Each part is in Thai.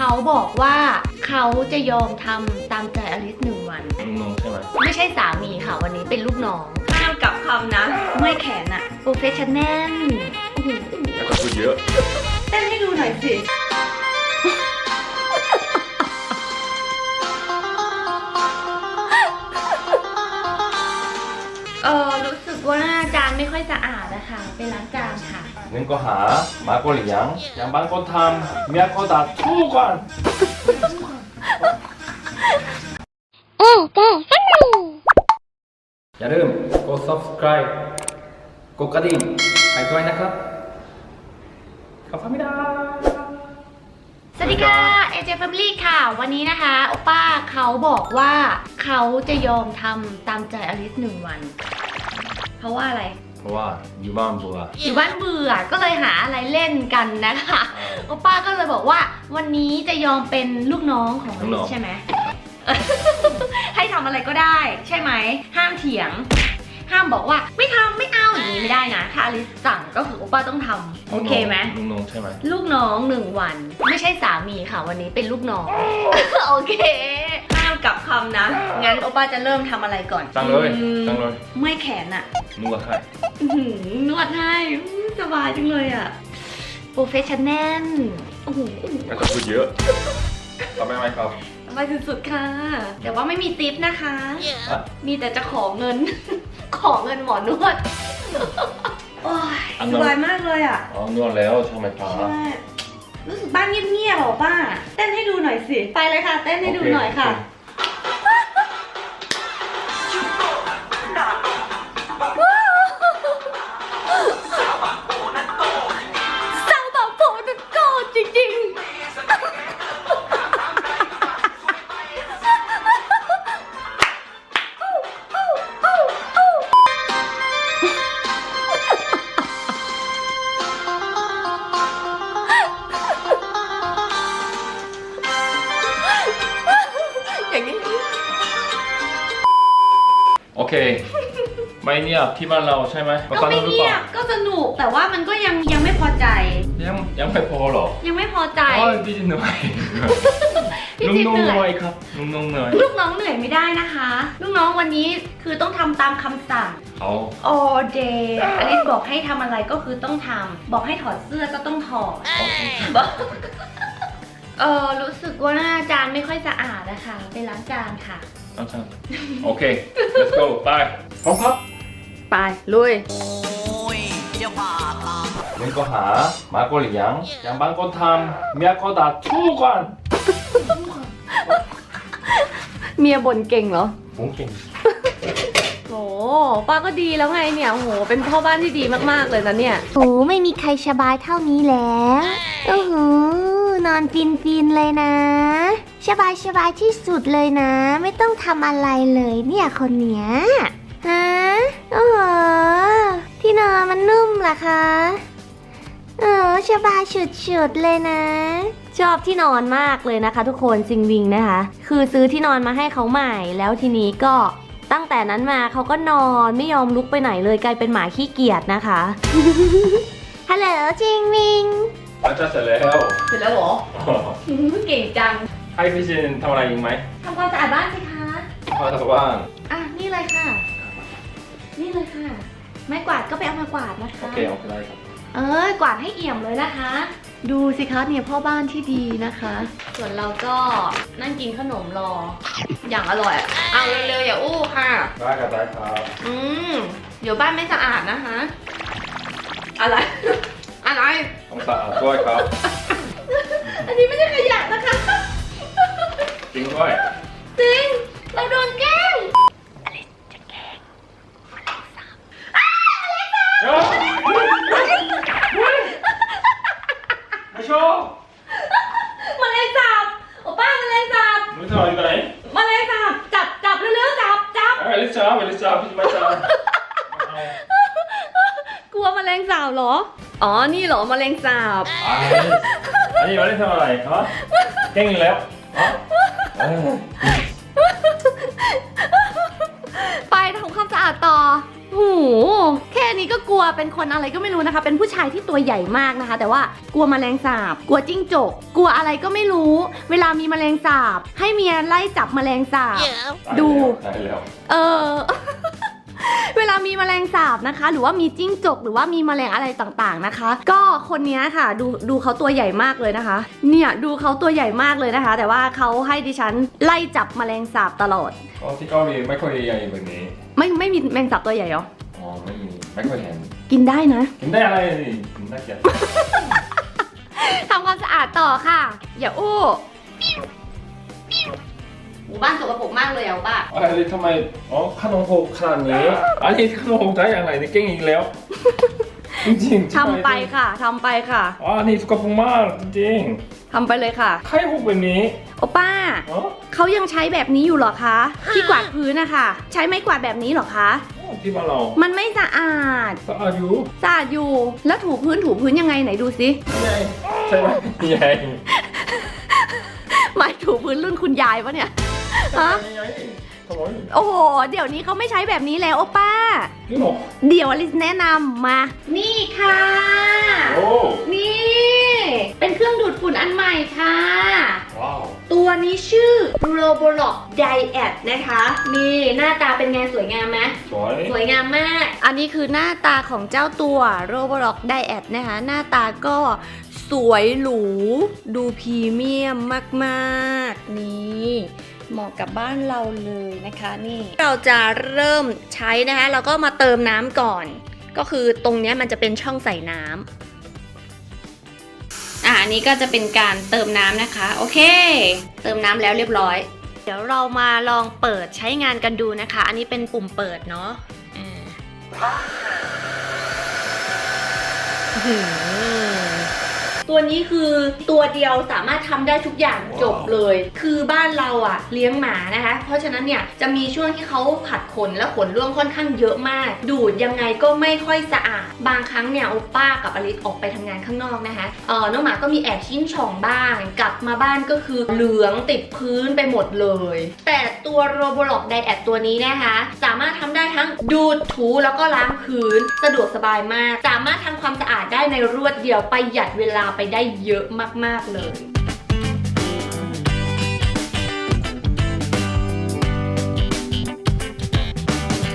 เขาบอกว่าเขาจะยอมทำตามใจอลิสหนึ่งวัน ลุงนงใช่ไหมไม่ใช่สามีค่ะวันนี้เป็นลูกน้องห้ามกลับคำนะ เมื่อยแขนอะโปรเฟชชั่นแนล แล้วก็พูดเยอะ เต้นให้ดูหน่อยสิ เออรู้สึกว่าจานไม่ค่อยสะอาดนะคะไปล้างจานค่ะนึ่งก็หามาก็หลียงอย่างบางคนทำเมียก็ตัดทุกวัน เอ๊ะแกฮัลโอย่าลืมกด subscribe กดกระดิ่งให้ด้วยนะครับ ขอบคุณมาก สวัสดีค่ะ AJ Family ค่ะ วันนี้นะคะโอป้าเขาบอกว่าเขาจะยอมทำตามใจอลิสหนึ่งวัน เพราะว่าอะไร เพราะว่าอยู่บ้านเบื่ออยู่บ้านเบื่อก็เลยหาอะไรเล่นกันนะคะโอป้าก็เลยบอกว่าวันนี้จะยอมเป็นลูกน้องของอลูกลิน้สองใช่ไหม ให้ทำอะไรก็ได้ ใช่ไหม ห้ามเถียง ห้ามบอกว่าไม่ทำ ไม่เอาอย่างนี้ไม่ได้นะ ถ้าอลิสสั่งก็คือโอป้าต้องทำโอเคไหมลุงนงใช่ไหมลูกน้องหนึ่งวัน ไม่ใช่สามีค่ะวันนี้เป็นลูกน้อง โอเคห้ามกลับคำนะ งั้นโอป้าจะเริ่มทำอะไรก่อนตั้งเลยอืมตั้งเลยเมื่อยแขนอะนวดให้อื้อหือนวดให้อื้อสบายจังเลยอะ โปรเฟชชั่นแนลโอ้โหแล้วก็พูดเยอะทำไมไหมครับสบายสุดๆค่ะ แต่ว่าไม่มีติปนะคะฮะมีแต่จะขอเงิน ขอเงินหมอนวด โอ้ยอันสนั้นบายมากเลยอะอ๋อนวดแล้วใช่ไหมครับใช่รู้สึกบ้านเงียบๆเหรอป้าเต้นให้ดูหน่อยสิ ไปเลยค่ะ เต้นให้ดูหน่อยค่ะส โอเค ไม่เนียบที่บ้านเราใช่ไหมก็ไม่หรือเงีเปยล่าบก็สนุกแต่ว่ามันก็ยังยังไม่พอใจ ยังยังไม่พอหรอยังไม่พอใจอ๋อพี่จินเหนื่อยพี่ลุงจิ๊บนงเหเหนื่นื่ออยยครับลุงนงเหนื่อยลูกน้องเหนื่อยไม่ได้นะคะ ลูกน้องวันนี้คือต้องทำตามคำสั่ง เขา all day อลิสบอกให้ทำอะไรก็คือต้องทำบอกให้ถอดเสื้อก็ต้องถอดโอเคบอกเออรู้สึกว่าจานไม่ค่อยสะอาดนะคะไปล้างจานค่ะ ต้องทำโอเค let's go ไปพร้อมครับไปลุยเงินก็หาหมาก็เลี้ยงอย่างบ้านก็ทำเมียก็ด่าทุกวันเมียบ่นเก่งเหรอผมเก่งโหป้าก็ดีแล้วไงเนี่ยโห เป็นพ่อบ้านที่ดีมากๆเลยนะเนี่ยโอ้ไม่มีใครสบายเท่านี้แล้วโอ้โหนอนฟินฟินๆเลยนะ สบายสบายที่สุดเลยนะ ไม่ต้องทำอะไรเลยเนี่ยคนเนี้ยฮะโอ้โหที่นอนมันนุ่มเหรอคะเออสบายสุดๆเลยนะ ชอบที่นอนมากเลยนะคะ ทุกคนซิงวิงนะคะ คือซื้อที่นอนมาให้เขาใหม่แล้วทีนี้ก็ตั้งแต่นั้นมาเขาก็นอนไม่ยอมลุกไปไหนเลยกลายเป็นหมาขี้เกียจนะคะฮัลโหลจิงมิงอาจารย์เสร็จแล้ว เสร็จแล้วเหรอ เก่งจัง ให้พี่จินทำอะไรอีกไหมทำความสะอาดบ้านสิคะพาทำบ้านอะ นี่เลยค่ะ นี่เลยค่ะ ไม้กวาดก็ไปเอามากวาดนะคะ โอเคโอเคได้ครับ เออกวาดให้เอี่ยมเลยนะคะ ดูสิคะเนี่ยพ่อบ้านที่ดีนะคะ ส่วนเราก็นั่งกินขนมรอ อย่างอร่อยเอาเร็วๆอย่าอู้ค่ะ ได้ครับได้ครับ อืม เดี๋ยวบ้านไม่สะอาดนะคะ อะไร อะไร ต้องสะอาดด้วยครับ ริงด้วยจริงเราโดนแกล้งเฮ้ยไม่ชอบแมลงสาบโอ้ป้าแมลงสาบไม่ชอบอยู่ไหนแมลงสาบจับจับเร็วๆจับจับเอ้ยลิซ่าไปลิซ่าพี่ไม่ชอบกลัวแมลงสาบเหรอ อ๋อ นี่เหรอแมลงสาบ อันนี้มาเล่นทำอะไรฮะเก่งอีกแล้วฮะเอ้ย ไปทำความสะอาดต่อโหโหแค่นี้ก็กลัวเป็นคนอะไรก็ไม่รู้นะคะ เป็นผู้ชายที่ตัวใหญ่มากนะคะ แต่ว่ากลัวแมลงสาบ กลัวจิ้งจก กลัวอะไรก็ไม่รู้ เวลามีแมลงสาบ ให้เมียไล่จับแมลงสาบ ดูได้แล้วเออ เวลามีแมลงสาบนะคะ หรือว่ามีจิ้งจก หรือว่ามีแมลงอะไรต่างๆนะคะ ก็คนเนี้ยค่ะดูดูเขาตัวใหญ่มากเลยนะคะ เนี่ยดูเขาตัวใหญ่มากเลยนะคะ แต่ว่าเขาให้ดิฉันไล่จับแมลงสาบตลอดก็ที่เกาหลีไม่ค่อยใหญ่แบบนี้ ไม่ไม่มีแมลงสาบตัวใหญ่เหรออ๋อไม่มีไม่ค่อยเห็นกินได้นะกินได้อะไรนี่กินได้แค่ทำความสะอาดต่อค่ะ อย่าอู้ หมู่บ้านสกปรกมากเลยอะป้าอะไรทำไม อ๋อขนมหกขนาดนี้ อันนี้ขนมหกได้อย่างไรนี่เก่งอีกแล้ว จริงๆทำไปค่ะทำไปค่ะอ๋ออันนี้สกปรกมากจริงทำไปเลยค่ะ ๆใครหกแบบนี้โอป้า อ๋อเขายังใช้แบบนี้อยู่เหรอคะที่กวาดพื้นนะคะใช้ไม้กวาดแบบนี้เหรอคะ ที่บ้านเรามันไม่สะอาดสะอาดอยู่สะอาดอยู่แล้วถูพื้นถูพื้นยังไงไหนดูสิใหญ่ใช่ไหมใหญ่หมายถูพื้นรุ่นคุณยายปะเนี่ย ฮะใหญ่ทำไมโอ้โห เดี๋ยวนี้เขาไม่ใช้แบบนี้แล้วโอป้า นี่หรอเดี๋ยวอลิสแนะนำมา นี่ค่ะ โอ้ นี่ เป็นเครื่องดูดฝุ่นอันใหม่ค่ะ ว้าว ตัวนี้ชื่อ Roborock Diet นะคะ นี่หน้าตาเป็นไงสวยงามไหมสวย สวยงามมาก อันนี้คือหน้าตาของเจ้าตัว Roborock Diet นะคะ หน้าตาก็สวยหรู ดูพรีเมียมมาก ๆ นี่ เหมาะกับบ้านเราเลยนะคะนี่เราจะเริ่มใช้นะคะเราก็มาเติมน้ำก่อน ก็คือตรงนี้มันจะเป็นช่องใส่น้ำอะอันนี้ก็จะเป็นการเติมน้ำนะคะ โอเค เติมน้ำแล้วเรียบร้อย เดี๋ยวเรามาลองเปิดใช้งานกันดูนะคะ อันนี้เป็นปุ่มเปิดเนาะอ่า ตัวนี้คือตัวเดียวสามารถทำได้ทุกอย่างจบเลย คือบ้านเราอะเลี้ยงหมานะคะ เพราะฉะนั้นเนี่ยจะมีช่วงที่เขาผัดขนและขนร่วงค่อนข้างเยอะมาก ดูดยังไงก็ไม่ค่อยสะอาด บางครั้งเนี่ยโอป้ากับอลิสออกไปทำงานข้างนอกนะคะเออน้องหมาก็มีแอบชิ้นช่องบ้าง กลับมาบ้านก็คือเหลืองติดพื้นไปหมดเลย แต่ตัวโรบล็อกไดแอดตัวนี้นะคะ สามารถทำได้ทั้งดูดถูแล้วก็ล้างพื้น สะดวกสบายมาก สามารถทำความสะอาดได้ในรวดเดียวประหยัดเวลาไปได้เยอะมาก ๆ เลย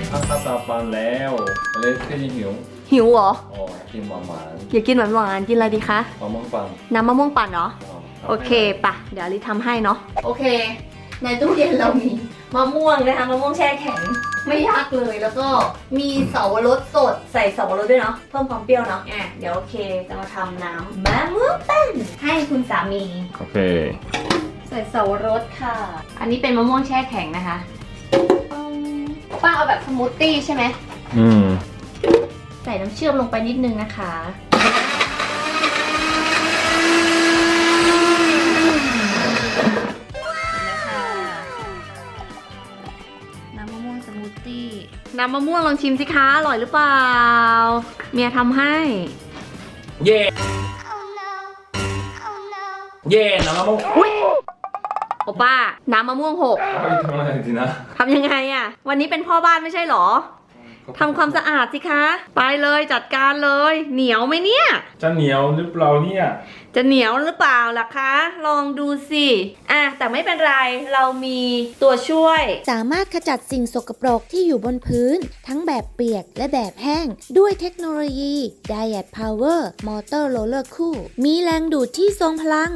ข้าวตาปานแล้วอะไรแค่นี้หิวหิวเหรอ อ๋อกินหวานหวานอยากกินหวานๆกินอะไรดีคะๆมะม่วงปังน้ำมะม่วงปั่นเหรออ๋อโอเคปะเดี๋ยวอลิทำให้เนาะ โอเค ในตู้เย็นเรามีมะม่วงนะคะมะม่วงแช่แข็ง ไม่ยากเลยแล้วก็มีเสาวรสสดใส่เสาวรสด้วยเนาะเพิ่มความเปรี้ยวเนาะอะเดี๋ยวโอเคจะมาทำน้ำมะม่วงปั่นให้คุณสามี โอเค ใส่เสาวรสค่ะ อันนี้เป็นมะม่วงแช่แข็งนะคะอืมป้าเอาแบบสมูทตี้ใช่ไหม อืม ใส่น้ำเชื่อมลงไปนิดนึงนะคะ ตี้น้ำมะม่วงลองชิมสิคะ อร่อยหรือเปล่า เมียทำให้ เย่เย่น้ำมะม่วงอุ้ยโอป้า น้ำมะม่วงหกเฮ้ยทำอะไรดีนะทำยังไงอะวันนี้เป็นพ่อบ้านไม่ใช่เหรอ ทำความสะอาดสิคะ ไปเลยจัดการเลย เหนียวไหมเนี่ย จะเหนียวหรือเปล่าเนี่ย จะเหนียวหรือเปล่าล่ะคะ ลองดูสิอะแต่ไม่เป็นไรเรามีตัวช่วย สามารถขจัดสิ่งสกปรกที่อยู่บนพื้น ทั้งแบบเปียกและแบบแห้ง ด้วยเทคโนโลยี Diet Power Motor Roller Cool มีแรงดูดที่ทรงพลัง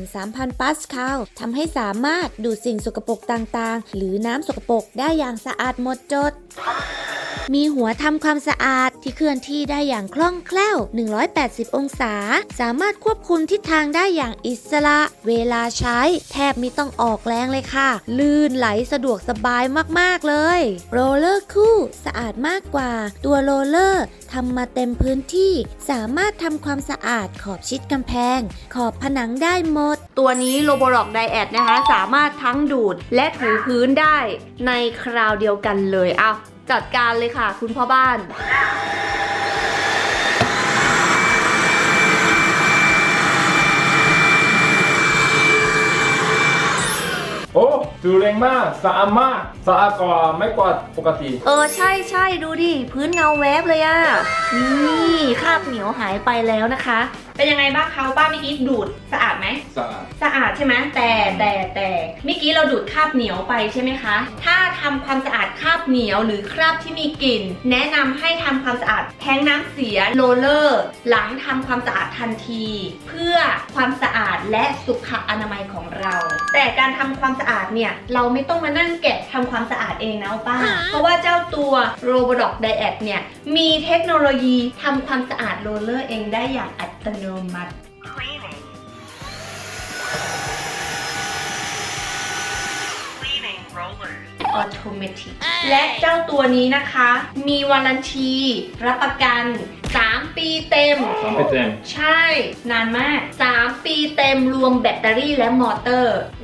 13,000 ปาสคาลทำให้สามารถดูดสิ่งสกปรกต่างๆ หรือน้ำสกปรกได้อย่างสะอาดหมดจด มีหัวทำความสะอาดที่เคลื่อนที่ได้อย่างคล่องแคล่ว 180 องศา สามารถควบคุมทิศทางได้อย่างอิสระ เวลาใช้ แทบไม่ต้องออกแรงเลยค่ะ ลื่นไหลสะดวกสบายมากๆเลย โรลเลอร์คู่สะอาดมากกว่า ตัวโรลเลอร์ทำมาเต็มพื้นที่ สามารถทำความสะอาดขอบชิดกำแพง ขอบผนังได้หมด ตัวนี้โ o โบ o อกไดแอดนะคะ สามารถทั้งดูดและถูพื้นได้ในคราวเดียวกันเลยเอา จัดการเลยค่ะ คุณพ่อบ้านโอ้ดูแรงมากสะอาดมากสะอาดกว่าไม่กว่าปกติ เออใช่ใช่ดูดิ พื้นเงาแวบเลยอะนี่คราบเหนียวหายไปแล้วนะคะเป็นยังไงบ้างคะป้าเมื่อกี้ดูดสะอาดไหม สะอาด สะอาดใช่ไหมแต่แต่แต่เมื่อกี้เราดูดคราบเหนียวไปใช่ไหมคะ ถ้าทำความสะอาดคราบเหนียวหรือคราบที่มีกลิ่น แนะนำให้ทำความสะอาดแทงน้ำเสียโรลเลอร์ หลังทำความสะอาดทันที เพื่อความสะอาดและสุขอนามัยของเรา แต่การทำความสะอาดเนี่ย เราไม่ต้องมานั่งแกะทำความสะอาดเองนะป้า เพราะว่าเจ้าตัว r o b o d o c Diet เนี่ยมีเทคโนโลยีทำความสะอาดโรลเลอร์เองได้อย่างอัตโนมัติ cleaning cleaning rollers ออโตเมติและเจ้าตัวนี้นะคะ มีวารันทีรับประกัน 3 ปีเต็มสามไปเต็ม ใช่ นานมาก 3 ปีเต็มรวมแบตเตอรี่และมอเตอร์โอ้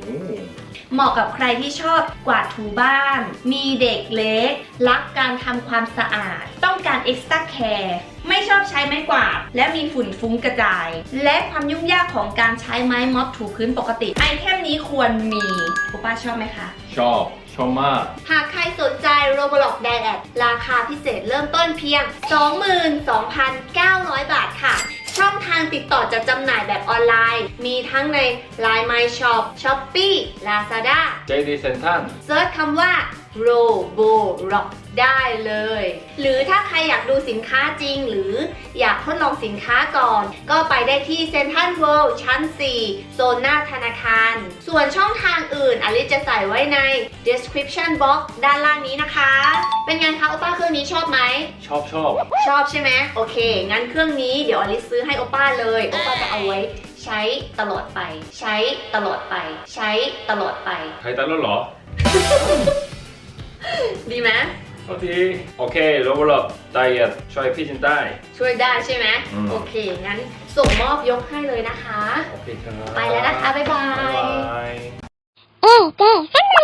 เหมาะกับใครที่ชอบกวาดถูบ้าน มีเด็กเล็ก รักการทำความสะอาด ต้องการ extra care ไม่ชอบใช้ไม้กวาด และมีฝุ่นฟุ้งกระจาย และความยุ่งยากของการใช้ไม้ม็อบถูพื้นปกติ ไอเทมนี้ควรมีคุณป้าชอบไหมคะชอบชอบมาก หากใครสนใจ Roblox Diet ราคาพิเศษเริ่มต้นเพียง 22,900 บาทค่ะ ช่องทางติดต่อจะจำหน่ายแบบออนไลน์ มีทั้งใน Line My Shop Shopee Lazada JD เซนทันเซิร์ชคำว่า Roborock ได้เลย หรือถ้าใครอยากดูสินค้าจริง หรืออยากทดลองสินค้าก่อน ก็ไปได้ที่ Central World ชั้น 4 โซนหน้าธนาคาร ส่วนช่องทางอื่นอลิซจะใส่ไว้ใน description box ด้านล่างนี้นะคะ เป็นไงคะโอป้าเครื่องนี้ชอบไหม ชอบชอบชอบใช่ไหมโอเค งั้นเครื่องนี้เดี๋ยวอลิซซื้อให้โอป้าเลยโอป้าจะเอาไว้ใช้ตลอดไป ใช้ตลอดไป ใช้ตลอดไป ใครตัดแล้วเหรอ ดีไหมโอเคโอเคโรบอทไดเอทช่วยพี่จินได้ ช่วยได้ใช่ไหมอืม โอเค งั้นส่งมอบยกให้เลยนะคะ โอเคครับไปแล้วนะคะ บ๊ายบาบ๊ายย บายเอ๊ะเอ๊ะฮัลโหล